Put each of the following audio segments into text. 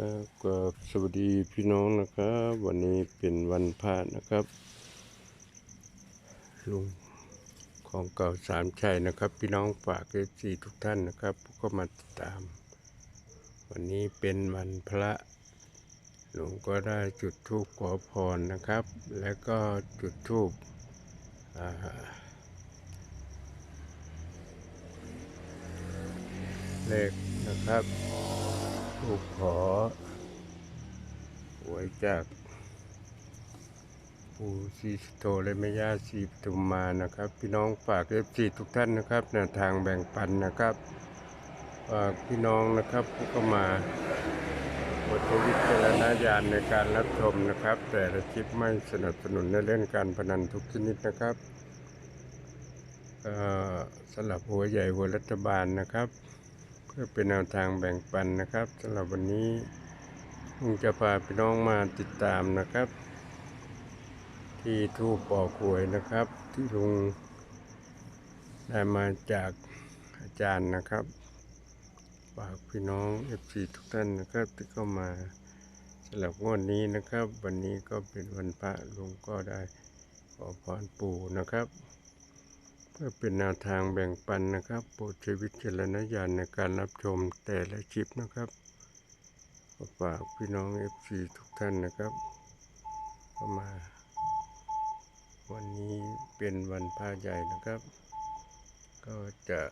ครับก็สวัสดีพี่น้องนะครับ วันนี้เป็นวันพระนะครับลุงของเก่าสามชัยนะครับ พี่น้องฝากเอฟซีทุกท่านนะครับก็มาติดตาม วันนี้เป็นวันพระหลุงก็ได้จุดธูปขอพรนะครับ แล้วก็จุดธูปเลขนะครับ ธูปขอหวยจากปู่ศรีสโธและแม่ย่าศรีปทุมมานะครับ พี่น้องฝากเอฟซีทุกท่านนะครับแนวทางแบ่งปันนะครับฝากพี่น้องนะครับผู้ก็มาบทวิจารณญาณในการรับชมนะครับ แต่ละคลิปไม่สนับสนุนในเล่นการพนันทุกชนิดนะครับสำหรับหัวใหญ่หัวรัฐบาลนะครับ พื่อเป็นแนวทางแบ่งปันนะครับสำหรับวันนี้ลุงจะพาพี่น้องมาติดตามนะครับ ที่ทูปปอกวยนะครับ ที่ลุงได้มาจากอาจารย์นะครับฝากพี่น้องเอฟซีทุกท่านนะครับที่เข้ามาสำหรับงวดนี้นะครับ วันนี้ก็เป็นวันพระลุงก็ได้ขอพรปู่นะครับ เพื่อเป็นแนวทางแบ่งปันนะครับโปรดใช้วิจารณญาณในการรับชมแต่ละคลิปนะครับฝากพี่น้องเอฟซีทุกท่านนะครับเข้ามา วันนี้เป็นวันพระใหญ่นะครับ ก็จะ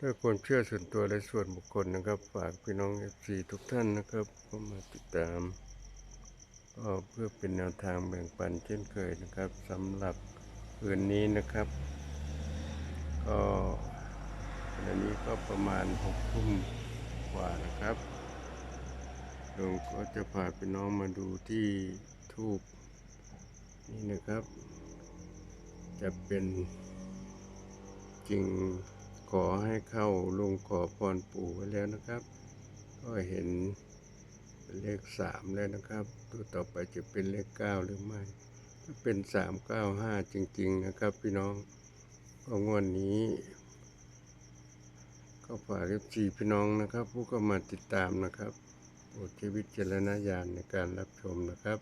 ด้วยความเชื่อส่วนตัวและส่วนบุคคลนะครับ ฝากพี่น้องเอฟซีทุกท่านนะครับเข้ามาติดตามก็เพื่อเป็นแนวทางแบ่งปันเช่นเคยนะครับสำหรับ คืนนี้นะครับ ก็วันนี้ก็ประมาณหกทุ่มกว่านะครับลุงก็จะพาพี่น้องมาดูที่ทูบนี่นะครับ จะเป็นจริงขอให้เข้าลุงขอพรปู่ไว้แล้วนะครับ ก็เห็นเลขสามแล้วนะครับ ตัวต่อไปจะเป็นเลขเก้าหรือไม่ เป็นสามเก้าห้าจริง ๆ นะครับ พี่น้องก็งวดนี้ ก็ฝากเอฟซีพี่น้องนะครับ ผู้ก็มาติดตามนะครับโปรดใช้วิจารณญาณในการรับชมนะครับ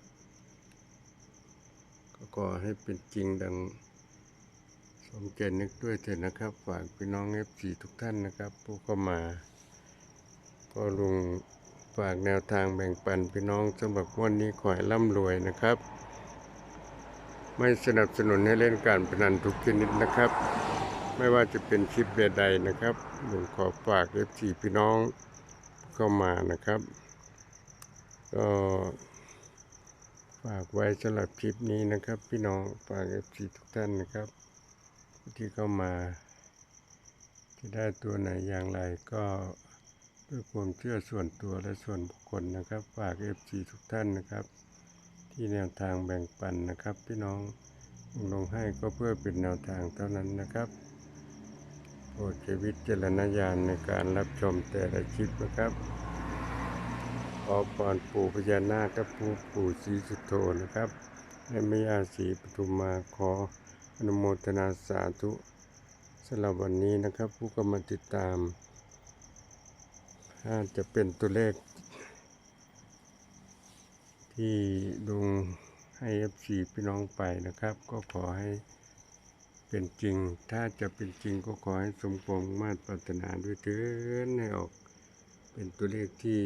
ก็ขอให้เป็นจริงดังสมใจนึกด้วยเถิดนะครับ ฝากพี่น้องเอฟซีทุกท่านนะครับ ผู้ก็มา ก็ลุงฝากแนวทางแบ่งปันพี่น้องสำหรับวันนี้ขอให้ร่ำรวยนะครับ ไม่สนับสนุนให้เล่นการพนันทุกชนิดนะครับ ไม่ว่าจะเป็นคลิปใดๆนะครับลุงขอฝากเอฟซีพี่น้องเข้ามานะครับ ก็ฝากไว้สำหรับคลิปนี้นะครับ พี่น้องฝากเอฟซีทุกท่านนะครับ ที่เข้ามาจะได้ตัวไหนอย่างไรก็ด้วยความเชื่อส่วนตัวและส่วนบุคคลนะครับ ฝากเอฟซีทุกท่านนะครับ ที่แนวทางแบ่งปันนะครับ พี่น้องลงให้ก็เพื่อเป็นแนวทางเท่านั้นนะครับโปรดใช้วิจารณญาณในการรับชมแต่ละคลิปนะครับ ขอพรปู่พญานาคกับปู่ปู่ศรีสุโธนะครับและแม่ย่าศรีปทุมมาขออนุโมทนาสาธุสำหรับวันนี้นะครับ ผู้ก็มาติดตามถ้าจะเป็นตัวเลข ที่ลุงให้เอฟซีพี่น้องไปนะครับ ก็ขอให้เป็นจริง ถ้าจะเป็นจริงก็ขอให้สมปองมาตรปรารถนาด้วยเถินให้ออกเป็นตัวเลขที่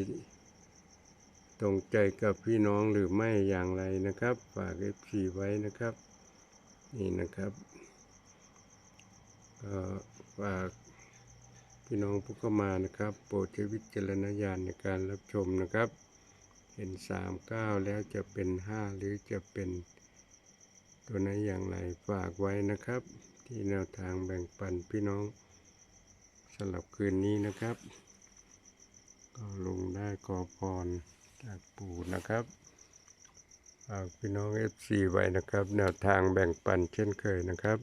ตรงใจกับพี่น้องหรือไม่อย่างไรนะครับ ฝากเอฟซีไว้นะครับ นี่นะครับฝากพี่น้องผู้เข้ามานะครับ โปรดใช้วิจารณญาณในการรับชมนะครับ เห็นสามเก้าแล้วจะเป็นห้าหรือจะเป็นตัวไหนอย่างไรฝากไว้นะครับ ที่แนวทางแบ่งปันพี่น้องสำหรับคืนนี้นะครับ ก็ลงได้ขอพรจากปู่นะครับฝากพี่น้องเอฟซีไว้นะครับ แนวทางแบ่งปันเช่นเคยนะครับ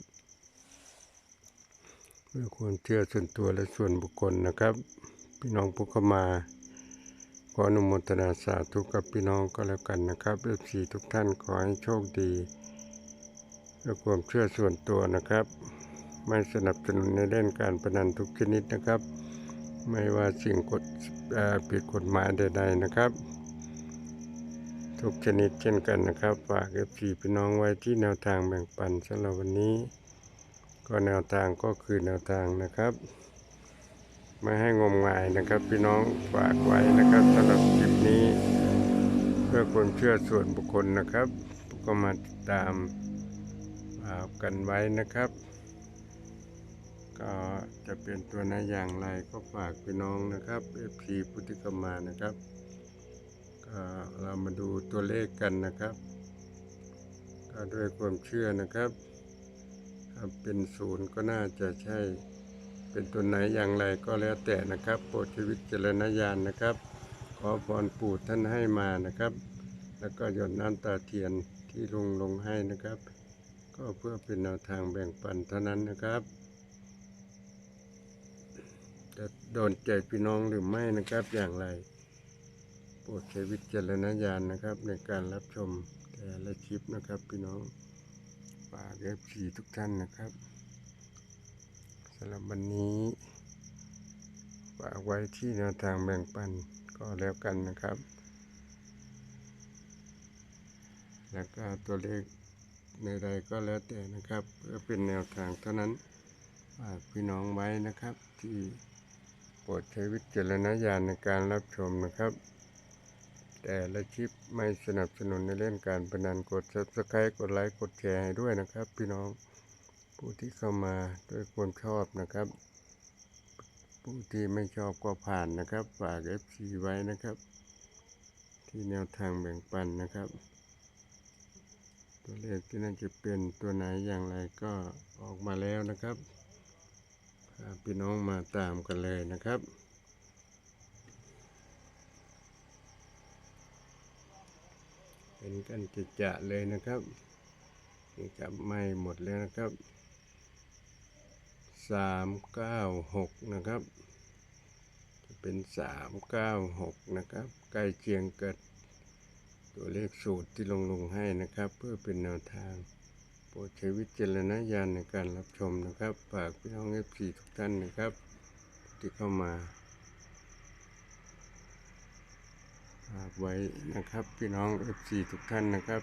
เพื่อความเชื่อส่วนตัวและส่วนบุคคลนะครับ พี่น้องผู้เข้ามา ขออนุโมทนาสาธุกับพี่น้องก็แล้วกันนะครับเอฟซีทุกท่านขอให้โชคดีด้วยความเชื่อส่วนตัวนะครับ ไม่สนับสนุนในเล่นการพนันทุกชนิดนะครับ ไม่ว่าสิ่งกฎผิดกฎหมายใด ๆนะครับ ทุกชนิดเช่นกันนะครับฝากเอฟซีพี่น้องไว้ที่แนวทางแบ่งปันสำหรับวันนี้ ก็แนวทางก็คือแนวทางนะครับ ไม่ให้งมงายนะครับ พี่น้องฝากไว้นะครับสำหรับคลิปนี้ เพื่อคนเชื่อส่วนบุคคลนะครับ ก็มาติดตามอ่ากันไว้นะครับ ก็จะเป็นตัวไหนอย่างไรก็ฝากพี่น้องนะครับเอฟซีพุทธิกรรมานะครับก็เรามาดูตัวเลขกันนะครับก็ด้วยความเชื่อนะครับถ้าเป็นศูนย์ก็น่าจะใช่ เป็นตัวไหนอย่างไรก็แล้วแต่นะครับ โปรดใช้วิจารณญาณนะครับ ขอพรปู่ท่านให้มานะครับ แล้วก็หยดน้ำตาเทียนที่ลุงลงให้นะครับ ก็เพื่อเป็นแนวทางแบ่งปันเท่านั้นนะครับจะโดนใจพี่น้องหรือไม่นะครับอย่างไร โปรดใช้วิจารณญาณนะครับ ในการรับชมแต่ละคลิปนะครับพี่น้องฝากเอฟซีทุกท่านนะครับำหรับวันนี้ฝากไว้ที่แนวทางแบ่งปันก็แล้วกันนะครับ แล้วก็ตัวเลขในใดก็แล้วแต่นะครับเพื่อเป็นแนวทางเท่านั้นฝากพี่น้องไว้นะครับ ที่โปรดใช้วิจารณญาณในการรับชมนะครับ แต่ละคลิปไม่สนับสนุนในเล่นการพนันกด subscribe กดไลค์กดแชร์ให้ด้วยนะครับ พี่น้อง ผู้ที่เข้ามาด้วยความชอบนะครับ ผู้ที่ไม่ชอบก็ผ่านนะครับ ฝาก FC ไว้นะครับ ที่แนวทางแบ่งปันนะครับ ตัวเลขที่น่าจะเป็นตัวไหนอย่างไรก็ออกมาแล้วนะครับพาพี่น้องมาตามกันเลยนะครับเป็นกันจะจะเลยนะครับนี่ครับไม่หมดแล้วนะครับ สามเก้าหกนะครับจะเป็นสามเก้าหกนะครับ ใกล้เคียงกับตัวเลขสูตรที่ลงลงให้นะครับ เพื่อเป็นแนวทางโปรดใช้วิจารณญาณในการรับชมนะครับฝากพี่น้องเอฟซีทุกท่านนะครับ ที่เข้ามาฝากไว้นะครับ พี่น้องเอฟซีทุกท่านนะครับ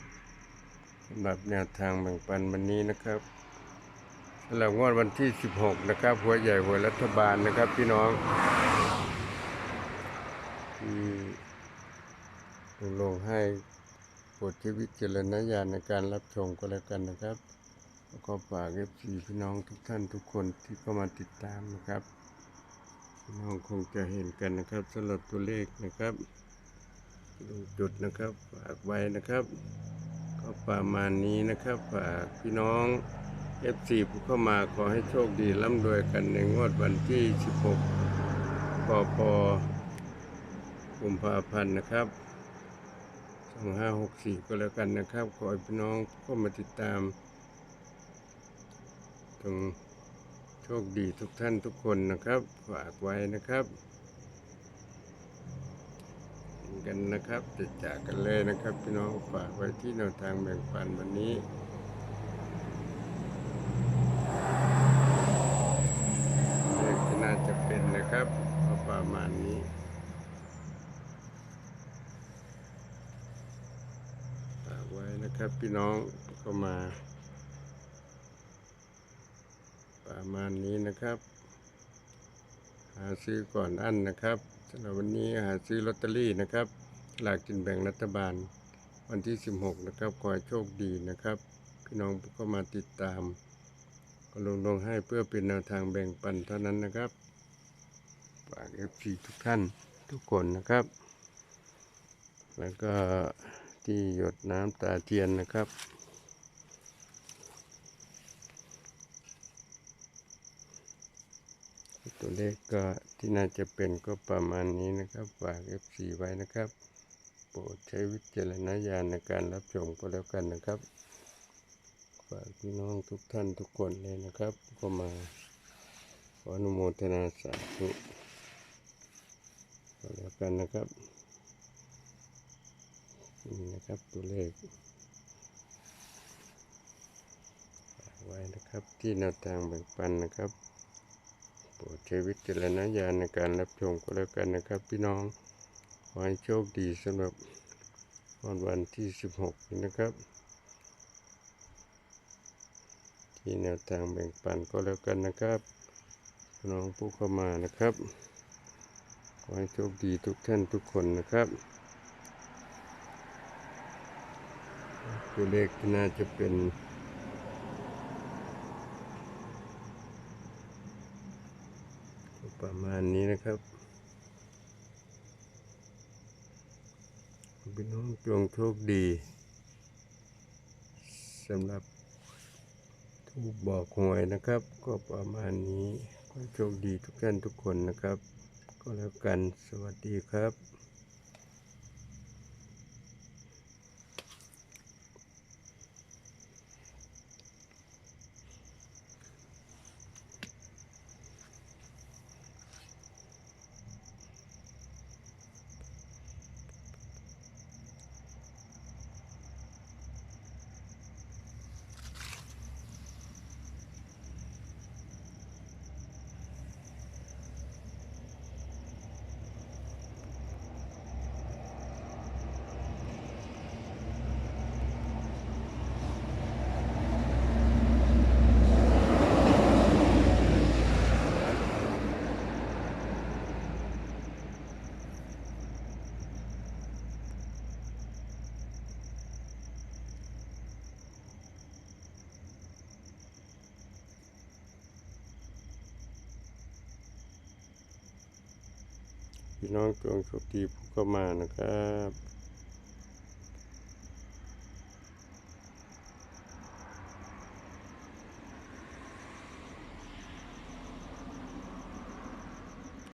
สำหรับแนวทางแบ่งปันวันนี้นะครับ หรังวดวันที่ 16 นะครับหัวใหญ่หัวรัฐบาลนะครับ พี่น้องที่ลงลงให้โปรดใช้วิจารณญาณในการรับชมก็แล้วกันนะครับก็ฝากเอฟซีพี่น้องทุกท่านทุกคนที่เข้ามาติดตามนะครับพี่น้องคงจะเห็นกันนะครับสำหรับตัวเลขนะครับจุดนะครับฝากไว้นะครับ ก็ประมาณนี้นะครับฝากพี่น้อง เอฟซีผู้เข้ามาขอให้โชคดีร่ำรวยกันในงวดวันที่ 16ปพกุมภาพันธ์นะครับสองห้าหกสี่ก็แล้วกันนะครับ ขอให้พี่น้องก็มาติดตามตรงโชคดีทุกท่านทุกคนนะครับฝากไว้นะครับกันนะครับจะจากกันเลยนะครับ พี่น้องฝากไว้ที่แนวทางแบ่งปันวันนี้ เลขที่น่าจะเป็ นะครับก็ประมาณนี้ ฝากไว้นะครับพี่น้องก็มา ประมาณนี้นะครับ หาซื้อก่อนอันนะครับสำหรับวันนี้หาซื้อลอตเตอรี่นะครับสลากกินแบ่งรัฐบาล วันที่ 16 นะครับขอให้โชคดีนะครับ พี่น้องก็มาติดตามก็ลงลงให้เพื่อเป็นแนวทางแบ่งปันเท่านั้นนะครับ ฝากเอฟซีทุกท่านทุกคนนะครับ แล้วก็ที่หยดน้ำตาเทียนนะครับ ตัวเลขก็ที่น่าจะเป็นก็ประมาณนี้นะครับ ฝาก F4 ไว้นะครับ โปรดใช้วิจารณญาณในการรับชมก็แล้วกันนะครับฝากพี่น้องทุกท่านทุกคนเลยนะครับ ก็มาขออนุโมทนาสาธุ แล้วกันนะครับนี่นะครับตัวเลขไว้นะครับที่แนวทางแบ่งปันนะครับโปรดใช้วิจารณญาณในการรับชมก็แล้วกันนะครับ พี่น้องขอให้โชคดีสำหรับวันวันที่ 16 นี้นะครับ ที่แนวทางแบ่งปันก็แล้วกันนะครับพี่น้องผู้เข้ามานะครับ อให้โชคดีทุกท่านทุกคนนะครับ ตัวเลขน่าจะเป็นประมาณนี้นะครับพี่น้องจงโชคดีสำหรับทูบบอกหวยนะครับ ก็ประมาณนี้ขอโชคดีทุกท่านทุกคนนะครับ ก็แล้วกันสวัสดีครับ พี่น้องจงโชคดีผู้เข้ามานะครับ